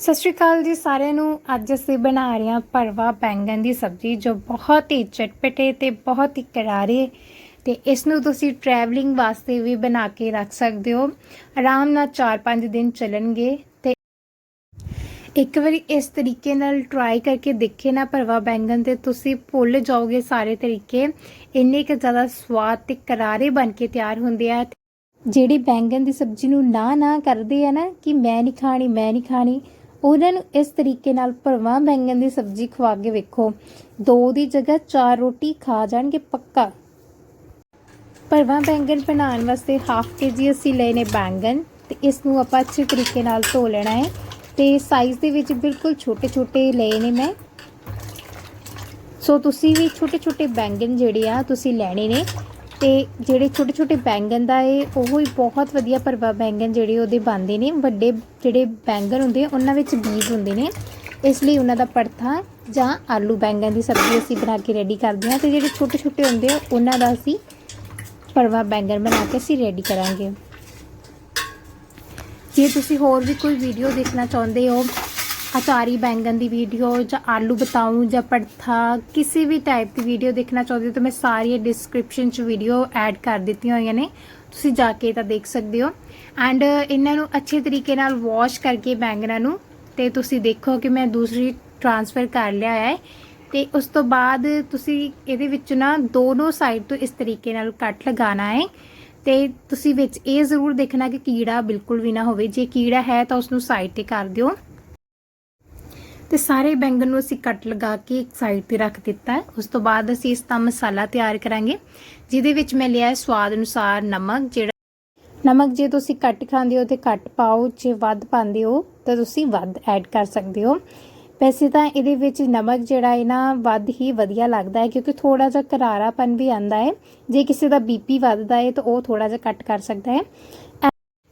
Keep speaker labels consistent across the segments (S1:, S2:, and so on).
S1: ਸਤਿ ਸ਼੍ਰੀ ਅਕਾਲ ਜੀ ਸਾਰਿਆਂ ਨੂੰ। ਅੱਜ ਅਸੀਂ ਬਣਾ ਰਹੇ ਹਾਂ ਭਰਵਾ ਬੈਂਗਣ ਦੀ ਸਬਜ਼ੀ ਜੋ ਬਹੁਤ ਹੀ ਚਟਪਟੇ ਤੇ ਬਹੁਤ ਹੀ ਕਰਾਰੇ ਤੇ ਇਸ ਨੂੰ ਤੁਸੀਂ ਟਰੈਵਲਿੰਗ ਵਾਸਤੇ ਵੀ ਬਣਾ ਕੇ ਰੱਖ ਸਕਦੇ ਹੋ। ਆਰਾਮ ਨਾਲ 4-5 ਦਿਨ ਚੱਲਣਗੇ ਤੇ ਇੱਕ ਵਾਰੀ ਇਸ ਤਰੀਕੇ ਨਾਲ ਟਰਾਈ ਕਰਕੇ ਦੇਖੇ ਨਾ ਭਰਵਾ ਬੈਂਗਣ ਤੇ ਤੁਸੀਂ ਭੁੱਲ ਜਾਓਗੇ ਸਾਰੇ ਤਰੀਕੇ। ਇੰਨੇ ਕਿ ਜ਼ਿਆਦਾ ਸਵਾਦ ਤੇ ਕਰਾਰੇ ਬਣ ਕੇ ਤਿਆਰ ਹੁੰਦੇ ਆ। ਜਿਹੜੀ ਬੈਂਗਣ ਦੀ ਸਬਜ਼ੀ ਨੂੰ ਨਾ ਨਾ ਕਰਦੇ ਆ ਨਾ ਕਿ ਮੈਂ ਨਹੀਂ ਖਾਣੀ, ਮੈਂ ਨਹੀਂ ਖਾਣੀ ਉਹਨਾਂ ਨੂੰ ਇਸ ਤਰੀਕੇ ਨਾਲ ਭਰਵਾਂ ਬੈਂਗਣ ਦੀ ਸਬਜ਼ੀ ਖਵਾ ਕੇ ਵੇਖੋ। ਦੋ ਦੀ ਜਗ੍ਹਾ ਚਾਰ ਰੋਟੀ ਖਾ ਜਾਣਗੇ ਪੱਕਾ। ਭਰਵਾਂ ਬੈਂਗਣ ਬਣਾਉਣ ਵਾਸਤੇ ਹਾਫ ਕੇ ਜੀ ਅਸੀਂ ਲਏ ਨੇ ਬੈਂਗਣ ਤੇ ਇਸ ਨੂੰ ਆਪਾਂ ਅੱਛੇ ਤਰੀਕੇ ਨਾਲ ਧੋ ਲੈਣਾ ਹੈ ਤੇ ਸਾਈਜ਼ ਦੇ ਵਿੱਚ ਬਿਲਕੁਲ ਛੋਟੇ ਛੋਟੇ ਲਏ ਨੇ ਮੈਂ। ਸੋ ਤੁਸੀਂ ਵੀ ਛੋਟੇ ਛੋਟੇ ਬੈਂਗਣ ਜਿਹੜੇ ਆ ਤੁਸੀਂ ਲੈਣੇ ਨੇ। ਤੇ ਜਿਹੜੇ ਛੋਟੇ ਛੋਟੇ ਬੈਂਗਣ ਦਾ ਏ ਉਹ ਹੀ ਬਹੁਤ ਵਧੀਆ ਭਰਵਾ ਬੈਂਗਣ ਜਿਹੜੇ ਉਹਦੇ ਬਣਦੇ ਨੇ। ਵੱਡੇ ਜਿਹੜੇ ਬੈਂਗਣ ਹੁੰਦੇ ਉਹਨਾਂ ਵਿੱਚ ਬੀਜ ਹੁੰਦੇ ਨੇ। ਇਸ ਲਈ ਉਹਨਾਂ ਦਾ ਪਰਥਾ ਜਾਂ ਆਲੂ ਬੈਂਗਣ ਦੀ ਸਬਜ਼ੀ ਅਸੀਂ ਬਣਾ ਕੇ ਰੈਡੀ ਕਰਦੇ ਹਾਂ ਤੇ ਜਿਹੜੇ ਛੋਟੇ ਛੋਟੇ ਹੁੰਦੇ ਆ, ਉਹਨਾਂ ਦਾ ਅਸੀਂ ਭਰਵਾ ਬੈਂਗਣ ਬਣਾ ਕੇ ਅਸੀਂ ਰੈਡੀ ਕਰਾਂਗੇ। ਜੇ ਤੁਸੀਂ ਹੋਰ ਵੀ ਕੋਈ ਵੀਡੀਓ ਦੇਖਣਾ ਚਾਹੁੰਦੇ ਹੋ ਅਚਾਰੀ ਬੈਂਗਣ ਦੀ ਵੀਡੀਓ ਜਾਂ ਆਲੂ ਬਤਾਉ ਜਾਂ ਪੜਥਾ ਕਿਸੇ ਵੀ ਟਾਈਪ ਦੀ ਵੀਡੀਓ ਦੇਖਣਾ ਚਾਹੁੰਦੇ ਹੋ ਤਾਂ ਮੈਂ ਸਾਰੀ ਡਿਸਕ੍ਰਿਪਸ਼ਨ 'ਚ ਵੀਡੀਓ ਐਡ ਕਰ ਦਿੱਤੀਆਂ ਹੋਈਆਂ ਨੇ। ਤੁਸੀਂ ਜਾ ਕੇ ਤਾਂ ਦੇਖ ਸਕਦੇ ਹੋ। ਐਂਡ ਇਹਨਾਂ ਨੂੰ ਅੱਛੇ ਤਰੀਕੇ ਨਾਲ ਵਾਸ਼ ਕਰਕੇ ਬੈਂਗਣਾਂ ਨੂੰ ਤੇ ਤੁਸੀਂ ਦੇਖੋ ਕਿ ਮੈਂ ਦੂਸਰੀ ਟ੍ਰਾਂਸਫਰ ਕਰ ਲਿਆ ਹੈ। ਤੇ ਉਸ ਤੋਂ ਬਾਅਦ ਤੁਸੀਂ ਇਹਦੇ ਵਿੱਚ ਨਾ ਦੋਨੋਂ ਸਾਈਡ ਤੋਂ ਇਸ ਤਰੀਕੇ ਨਾਲ ਕੱਟ ਲਗਾਉਣਾ ਹੈ। ਤੇ ਤੁਸੀਂ ਵਿੱਚ ਇਹ ਜ਼ਰੂਰ ਦੇਖਣਾ ਕਿ ਕੀੜਾ ਬਿਲਕੁਲ ਵੀ ਨਾ ਹੋਵੇ। ਜੇ ਕੀੜਾ ਹੈ ਤਾਂ ਉਸ ਨੂੰ ਸਾਈਡ ਤੇ ਕਰ ਦਿਓ। ਤੇ ਸਾਰੇ ਬੈਂਗਣ ਨੂੰ ਅਸੀਂ ਕੱਟ ਲਗਾ ਕੇ ਇੱਕ ਸਾਈਡ ਤੇ ਰੱਖ ਦਿੱਤਾ ਹੈ। ਉਸ ਤੋਂ ਬਾਅਦ ਅਸੀਂ ਇਸ ਦਾ ਮਸਾਲਾ ਤਿਆਰ ਕਰਾਂਗੇ, ਜਿਹਦੇ ਵਿੱਚ ਮੈਂ ਲਿਆ ਹੈ ਸਵਾਦ ਅਨੁਸਾਰ ਨਮਕ, ਜਿਹੜਾ ਨਮਕ ਜੇ ਤੁਸੀਂ ਘੱਟ ਖਾਂਦੇ ਹੋ ਤੇ ਘੱਟ ਪਾਓ, ਜੇ ਵੱਧ ਪਾਉਂਦੇ ਹੋ ਤਾਂ ਤੁਸੀਂ ਵੱਧ ਐਡ ਕਰ ਸਕਦੇ ਹੋ। ਵੈਸੇ ਤਾਂ ਇਹਦੇ ਵਿੱਚ ਨਮਕ ਜਿਹੜਾ ਹੈ ਨਾ, ਵੱਧ ਹੀ ਵਧੀਆ ਲੱਗਦਾ ਹੈ, ਕਿਉਂਕਿ ਥੋੜਾ ਜਿਹਾ ਕਰਾਰਾਪਨ ਵੀ ਆਂਦਾ ਹੈ। ਜੇ ਕਿਸੇ ਦਾ ਬੀਪੀ ਵੱਧਦਾ ਹੈ ਤਾਂ ਉਹ ਥੋੜਾ ਜਿਹਾ ਕੱਟ ਕਰ ਸਕਦਾ ਹੈ।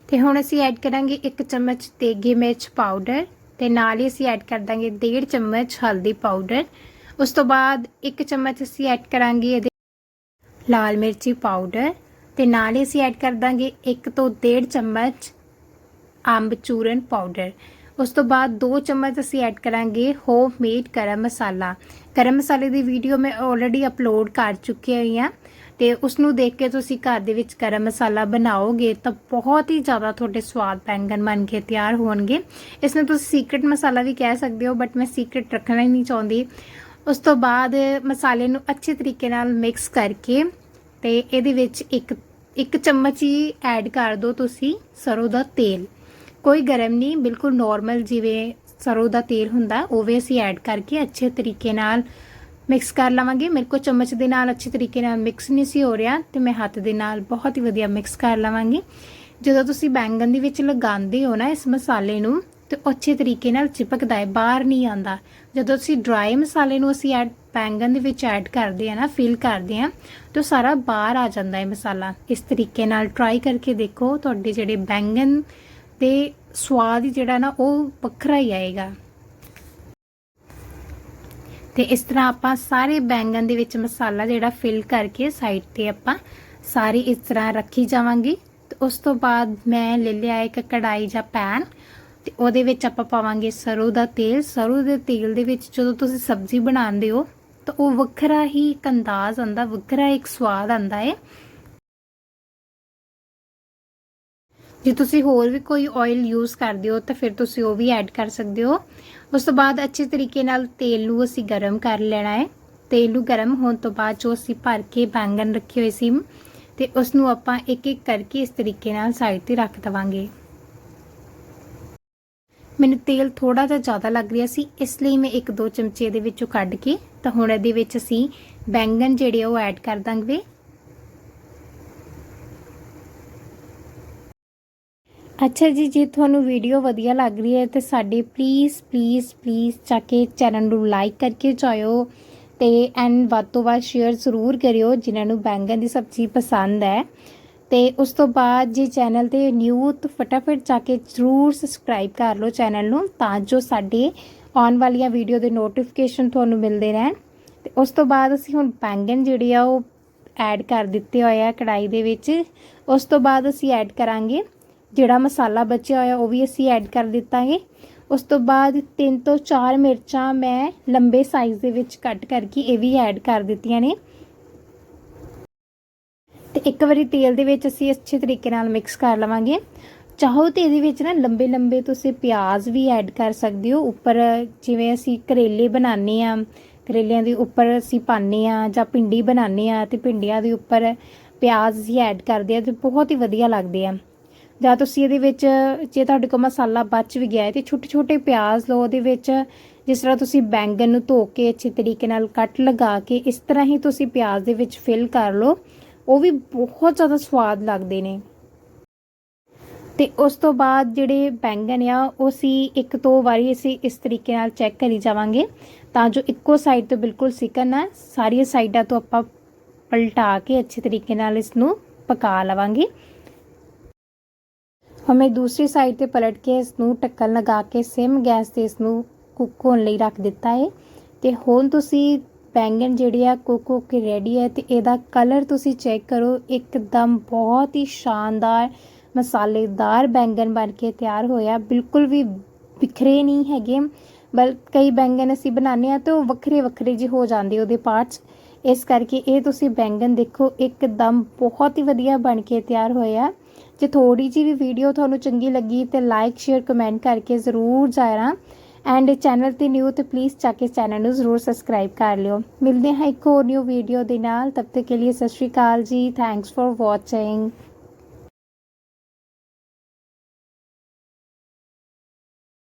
S1: ਤੇ ਹੁਣ ਅਸੀਂ ਐਡ ਕਰਾਂਗੇ 1 ਚਮਚ ਤੇਗੀ ਮਿਰਚ ਪਾਊਡਰ ਤੇ ਨਾਲ ਹੀ ਅਸੀਂ ਐਡ ਕਰ ਦਾਂਗੇ 1.5 ਚਮਚ ਹਲਦੀ ਪਾਊਡਰ ਉਸ ਤੋਂ ਬਾਅਦ 1 ਚਮਚ ਅਸੀਂ ਐਡ ਕਰਾਂਗੇ ਇਹਦੇ ਲਾਲ ਮਿਰਚੀ ਪਾਊਡਰ ਤੇ ਨਾਲ ਹੀ ਅਸੀਂ ਐਡ ਕਰ ਦਾਂਗੇ 1 ਤੋਂ 1.5 ਚਮਚ ਅੰਬ ਚੂਰਨ ਪਾਊਡਰ ਉਸ ਤੋਂ ਬਾਅਦ 2 ਚਮਚ ਅਸੀਂ ਐਡ ਕਰਾਂਗੇ ਹੋਮ ਮੇਡ ਗਰਮ ਮਸਾਲਾ। ਗਰਮ ਮਸਾਲੇ ਦੀ ਵੀਡੀਓ ਮੈਂ ਆਲਰੇਡੀ ਅਪਲੋਡ ਕਰ ਚੁੱਕੀ ਹੋਈ ਹਾਂ ਤੇ ਉਸ ਨੂੰ ਦੇਖ ਕੇ ਤੁਸੀਂ ਘਰ ਦੇ ਵਿੱਚ ਗਰਮ ਮਸਾਲਾ ਬਣਾਓਗੇ ਤਾਂ ਬਹੁਤ ਹੀ ਜ਼ਿਆਦਾ ਤੁਹਾਡੇ ਸਵਾਦ ਬੈਂਗਣ ਬਣ ਕੇ ਤਿਆਰ ਹੋਣਗੇ। ਇਸ ਨੂੰ ਤੁਸੀਂ ਸੀਕ੍ਰੀਟ ਮਸਾਲਾ ਵੀ ਕਹਿ ਸਕਦੇ ਹੋ ਬਟ ਮੈਂ ਸੀਕ੍ਰੀਟ ਰੱਖਣਾ ਹੀ ਨਹੀਂ ਚਾਹੁੰਦੀ। ਉਸ ਤੋਂ ਬਾਅਦ ਮਸਾਲੇ ਨੂੰ ਅੱਛੇ ਤਰੀਕੇ ਨਾਲ ਮਿਕਸ ਕਰਕੇ ਤੇ ਇਹਦੇ ਵਿੱਚ ਇੱਕ ਇੱਕ ਚਮਚ ਹੀ ਐਡ ਕਰ ਦਿਓ ਤੁਸੀਂ ਸਰੋਂ ਦਾ ਤੇਲ। ਕੋਈ ਗਰਮ ਨਹੀਂ, ਬਿਲਕੁਲ ਨਾਰਮਲ ਜਿਵੇਂ ਸਰੋਂ ਦਾ ਤੇਲ ਹੁੰਦਾ ਉਹ ਵੀ ਅਸੀਂ ਐਡ ਕਰਕੇ ਅੱਛੇ ਤਰੀਕੇ ਨਾਲ ਮਿਕਸ ਕਰ ਲਵਾਂਗੇ। ਮੇਰੇ ਕੋ ਚਮਚ ਦੇ ਨਾਲ ਅੱਛੇ ਤਰੀਕੇ ਨਾਲ ਮਿਕਸ ਨਹੀਂ ਸੀ ਹੋ ਰਿਹਾ ਤੇ ਮੈਂ ਹੱਥ ਦੇ ਨਾਲ ਬਹੁਤ ਹੀ ਵਧੀਆ ਮਿਕਸ ਕਰ ਲਵਾਂਗੀ। ਜਦੋਂ ਤੁਸੀਂ ਬੈਂਗਣ ਦੇ ਵਿੱਚ ਲਗਾਉਂਦੇ ਹੋ ਨਾ ਇਸ ਮਸਾਲੇ ਨੂੰ, ਤੇ ਉਹ ਅੱਛੇ ਤਰੀਕੇ ਨਾਲ ਚਿਪਕਦਾ ਹੈ, ਬਾਹਰ ਨਹੀਂ ਆਂਦਾ ਜਦੋਂ ਤੁਸੀਂ ਡਰਾਈ ਮਸਾਲੇ ਨੂੰ ਅਸੀਂ ਐਡ ਬੈਂਗਣ ਦੇ ਵਿੱਚ ਐਡ ਕਰਦੇ ਆ ਨਾ ਫਿਲ ਕਰਦੇ ਆ ਤਾਂ ਉਹ ਸਾਰਾ ਬਾਹਰ ਆ ਜਾਂਦਾ ਹੈ ਮਸਾਲਾ। ਇਸ ਤਰੀਕੇ ਨਾਲ ਟਰਾਈ ਕਰਕੇ ਦੇਖੋ, ਤੁਹਾਡੇ ਜਿਹੜੇ ਬੈਂਗਣ ਤੇ ਸਵਾਦ ਹੀ ਜਿਹੜਾ ਨਾ ਉਹ ਵੱਖਰਾ ਹੀ ਆਏਗਾ। ਤੇ ਇਸ ਤਰ੍ਹਾਂ ਆਪਾਂ ਸਾਰੇ ਬੈਂਗਣ ਦੇ ਵਿੱਚ ਮਸਾਲਾ ਜਿਹੜਾ ਫਿਲ ਕਰਕੇ ਸਾਈਡ ਤੇ ਆਪਾਂ ਸਾਰੀ ਇਸ ਤਰ੍ਹਾਂ ਰੱਖੀ ਜਾਵਾਂਗੇ। ਤੇ ਉਸ ਤੋਂ ਬਾਅਦ ਮੈਂ ਲੈ ਲਿਆ ਇੱਕ ਕੜਾਈ ਜਾਂ ਪੈਨ ਤੇ ਉਹਦੇ ਵਿੱਚ ਆਪਾਂ ਪਾਵਾਂਗੇ ਸਰੋਂ ਦਾ ਤੇਲ। ਸਰੋਂ ਦੇ ਤੇਲ ਦੇ ਵਿੱਚ ਜਦੋਂ ਤੁਸੀਂ ਸਬਜ਼ੀ ਬਣਾਉਂਦੇ ਹੋ ਤਾਂ ਉਹ ਵੱਖਰਾ ਹੀ ਇੱਕ ਅੰਦਾਜ਼ ਆਂਦਾ ਵੱਖਰਾ ਇੱਕ ਸਵਾਦ ਆਂਦਾ ਹੈ। ਜੇ ਤੁਸੀਂ ਹੋਰ ਵੀ ਕੋਈ ਆਇਲ ਯੂਜ਼ ਕਰਦੇ ਹੋ ਤਾਂ ਫਿਰ ਤੁਸੀਂ ਉਹ ਵੀ ਐਡ ਕਰ ਸਕਦੇ ਹੋ। ਉਸ ਤੋਂ ਬਾਅਦ ਅੱਛੇ ਤਰੀਕੇ ਨਾਲ ਤੇਲ ਨੂੰ ਅਸੀਂ ਗਰਮ ਕਰ ਲੈਣਾ ਹੈ। ਤੇਲ ਨੂੰ ਗਰਮ ਹੋਣ ਤੋਂ ਬਾਅਦ ਜੋ ਅਸੀਂ ਭਰ ਕੇ ਬੈਂਗਣ ਰੱਖੇ ਹੋਏ ਸੀ, ਤੇ ਉਸ ਨੂੰ ਆਪਾਂ ਇੱਕ ਇੱਕ ਕਰਕੇ ਇਸ ਤਰੀਕੇ ਨਾਲ ਸਾਈਡ ਤੇ ਰੱਖ ਦਵਾਂਗੇ। ਮੈਨੂੰ ਤੇਲ ਥੋੜਾ ਜਿਹਾ ਜ਼ਿਆਦਾ ਲੱਗ ਰਿਹਾ ਸੀ, ਇਸ ਲਈ ਮੈਂ ਇੱਕ ਦੋ ਚਮਚੇ ਦੇ ਵਿੱਚੋਂ ਕੱਢ ਕੇ ਤਾਂ ਹੁਣ ਇਹਦੇ ਵਿੱਚ ਅਸੀਂ ਬੈਂਗਣ ਜਿਹੜੇ ਉਹ ਐਡ ਕਰ ਦਾਂਗੇ। ਅੱਛਾ ਜੀ, ਜੇ ਤੁਹਾਨੂੰ ਵੀਡੀਓ ਵਧੀਆ ਲੱਗ ਰਹੀ ਹੈ ਤੇ ਸਾਡੇ ਪਲੀਜ਼ ਪਲੀਜ਼ ਪਲੀਜ਼ ਜਾ ਕੇ ਚੈਨਲ ਨੂੰ ਲਾਈਕ ਕਰਕੇ ਜਾਇਓ ਤੇ ਐਂਡ ਵੱਧ ਤੋਂ ਵੱਧ ਸ਼ੇਅਰ ਜ਼ਰੂਰ ਕਰਿਓ ਜਿਨ੍ਹਾਂ ਨੂੰ ਬੈਂਗਣ ਦੀ ਸਬਜ਼ੀ ਪਸੰਦ ਹੈ। ਤੇ ਉਸ ਤੋਂ ਬਾਅਦ ਜੇ ਚੈਨਲ ਤੇ ਨਿਊ ਤਾਂ ਫਟਾਫਟ ਜਾ ਕੇ ਜ਼ਰੂਰ ਸਬਸਕ੍ਰਾਈਬ ਕਰ ਲਓ ਚੈਨਲ ਨੂੰ ਤਾਂ ਜੋ ਸਾਡੇ ਆਉਣ ਵਾਲੀਆਂ ਵੀਡੀਓ ਦੇ ਨੋਟੀਫਿਕੇਸ਼ਨ ਤੁਹਾਨੂੰ ਮਿਲਦੇ ਰਹਿਣ। ਤੇ ਉਸ ਤੋਂ ਬਾਅਦ ਅਸੀਂ ਹੁਣ ਬੈਂਗਣ ਜਿਹੜੇ ਆ ਉਹ ਐਡ ਕਰ ਦਿੱਤੇ ਹੋਏ ਆ ਕੜਾਈ ਦੇ ਵਿੱਚ। ਉਸ ਤੋਂ ਬਾਅਦ ਅਸੀਂ ਐਡ ਕਰਾਂਗੇ ਜਿਹੜਾ ਮਸਾਲਾ ਬਚਿਆ ਹੋਇਆ ਉਹ ਵੀ ਅਸੀਂ ਐਡ ਕਰ ਦਿੱਤਾਂਗੇ। ਉਸ ਤੋਂ ਬਾਅਦ ਤਿੰਨ ਤੋਂ ਚਾਰ ਮਿਰਚਾਂ ਮੈਂ ਲੰਬੇ ਸਾਈਜ਼ ਦੇ ਵਿੱਚ ਕੱਟ ਕਰਕੇ ਇਹ ਵੀ ਐਡ ਕਰ ਦਿੱਤੀਆਂ ਨੇ। ਤੇ ਇੱਕ ਵਾਰੀ ਤੇਲ ਦੇ ਵਿੱਚ ਅਸੀਂ ਅੱਛੇ ਤਰੀਕੇ ਨਾਲ ਮਿਕਸ ਕਰ ਲਵਾਂਗੇ। ਚਾਹੋ ਤੇ ਇਹਦੇ ਵਿੱਚ ਨਾ ਲੰਬੇ ਲੰਬੇ ਤੁਸੀਂ ਪਿਆਜ਼ ਵੀ ਐਡ ਕਰ ਸਕਦੇ ਹੋ। ਉੱਪਰ ਜਿਵੇਂ ਅਸੀਂ ਕਰੇਲੇ ਬਣਾਉਂਦੇ ਆ ਕਰੇਲਿਆਂ ਦੇ ਉੱਪਰ ਅਸੀਂ ਪਾਉਂਦੇ ਆ ਜਾਂ ਭਿੰਡੀ ਬਣਾਉਂਦੇ ਆ ਤੇ ਭਿੰਡੀਆਂ ਦੇ ਉੱਪਰ ਪਿਆਜ਼ ਅਸੀਂ ਐਡ ਕਰਦੇ ਆ ਤੇ ਬਹੁਤ ਹੀ ਵਧੀਆ ਲੱਗਦੇ ਆ। ਜਾਂ ਤੁਸੀਂ ਇਹਦੇ ਵਿੱਚ, ਜੇ ਤੁਹਾਡੇ ਕੋਲ ਮਸਾਲਾ ਬਚ ਵੀ ਗਿਆ ਹੈ, ਤੇ ਛੋਟੇ ਛੋਟੇ ਪਿਆਜ਼ ਲਓ ਉਹਦੇ ਵਿੱਚ, ਜਿਸ ਤਰ੍ਹਾਂ ਤੁਸੀਂ ਬੈਂਗਣ ਨੂੰ ਧੋ ਕੇ ਅੱਛੇ ਤਰੀਕੇ ਨਾਲ ਕੱਟ ਲਗਾ ਕੇ ਇਸ ਤਰ੍ਹਾਂ ਹੀ ਤੁਸੀਂ ਪਿਆਜ਼ ਦੇ ਵਿੱਚ ਫਿਲ ਕਰ ਲਓ, ਉਹ ਵੀ ਬਹੁਤ ਜ਼ਿਆਦਾ ਸਵਾਦ ਲੱਗਦੇ ਨੇ। ਤੇ ਉਸ ਤੋਂ ਬਾਅਦ ਜਿਹੜੇ ਬੈਂਗਨ ਆ, ਉਹ ਅਸੀਂ ਇੱਕ ਦੋ ਵਾਰੀ ਅਸੀਂ ਇਸ ਤਰੀਕੇ ਨਾਲ ਚੈੱਕ ਕਰੀ ਜਾਵਾਂਗੇ, ਤਾਂ ਜੋ ਇੱਕੋ ਸਾਈਡ ਤੋਂ ਬਿਲਕੁਲ ਸਿਕਨ ਨਾ, ਸਾਰੀਆਂ ਸਾਈਡਾਂ ਤੋਂ ਆਪਾਂ ਪਲਟਾ ਕੇ ਅੱਛੇ ਤਰੀਕੇ ਨਾਲ ਇਸ ਨੂੰ ਪਕਾ ਲਵਾਂਗੇ। ਹਮੇ ਦੂਸਰੀ ਸਾਈਡ ਤੇ ਪਲਟ ਕੇ ਇਸ ਨੂੰ ਢੱਕਣ ਲਗਾ ਕੇ ਸਿਮ ਗੈਸ ਤੇ ਇਸ ਨੂੰ ਕੁੱਕ ਹੋਣ ਲਈ ਰੱਖ ਦਿੱਤਾ ਹੈ ਤੇ ਹੁਣ ਤੁਸੀਂ ਬੈਂਗਣ ਜਿਹੜੇ ਆ ਕੁੱਕ ਹੋ ਕੇ ਰੈਡੀ ਹੈ ਤੇ ਇਹਦਾ ਕਲਰ ਤੁਸੀਂ ਚੈੱਕ ਕਰੋ। ਇੱਕਦਮ ਬਹੁਤ ਹੀ ਸ਼ਾਨਦਾਰ, ਮਸਾਲੇਦਾਰ ਬੈਂਗਣ ਬਣ ਕੇ ਤਿਆਰ ਹੋਇਆ। ਬਿਲਕੁਲ ਵੀ ਬਿਖਰੇ ਨਹੀਂ ਹੈਗੇ, ਬਲ ਕਈ ਬੈਂਗਣ ਅਸੀਂ ਬਣਾਉਂਦੇ ਆ ਤੇ ਉਹ ਵੱਖਰੇ ਵੱਖਰੇ ਜਿਹੇ ਹੋ ਜਾਂਦੇ ਉਹਦੇ ਪਾਰਟਸ ਇਸ ਕਰਕੇ ਇਹ ਤੁਸੀਂ ਬੈਂਗਨ ਦੇਖੋ, ਇੱਕਦਮ ਬਹੁਤ ਹੀ ਵਧੀਆ ਬਣ ਕੇ ਤਿਆਰ ਹੋਇਆ। ਜੇ ਥੋੜੀ ਜਿਹੀ ਵੀ ਵੀਡੀਓ ਤੁਹਾਨੂੰ ਚੰਗੀ ਲੱਗੀ ਤੇ ਲਾਈਕ ਸ਼ੇਅਰ ਕਮੈਂਟ ਕਰਕੇ ਜ਼ਰੂਰ ਜਾਇਰਾ ਐਂਡ ਚੈਨਲ ਤੇ ਨਿਊ ਤੇ ਪਲੀਜ਼ ਚੱਕ ਕੇ ਚੈਨਲ ਨੂੰ ਜ਼ਰੂਰ ਸਬਸਕ੍ਰਾਈਬ ਕਰ ਲਿਓ। ਮਿਲਦੇ ਹਾਂ ਇੱਕ ਹੋਰ ਨਿਊ ਵੀਡੀਓ ਦੇ ਨਾਲ। ਤਬ ਤੱਕ ਕੇ ਲਈ ਸਤਿ ਸ਼੍ਰੀ ਅਕਾਲ ਜੀ। Thanks for watching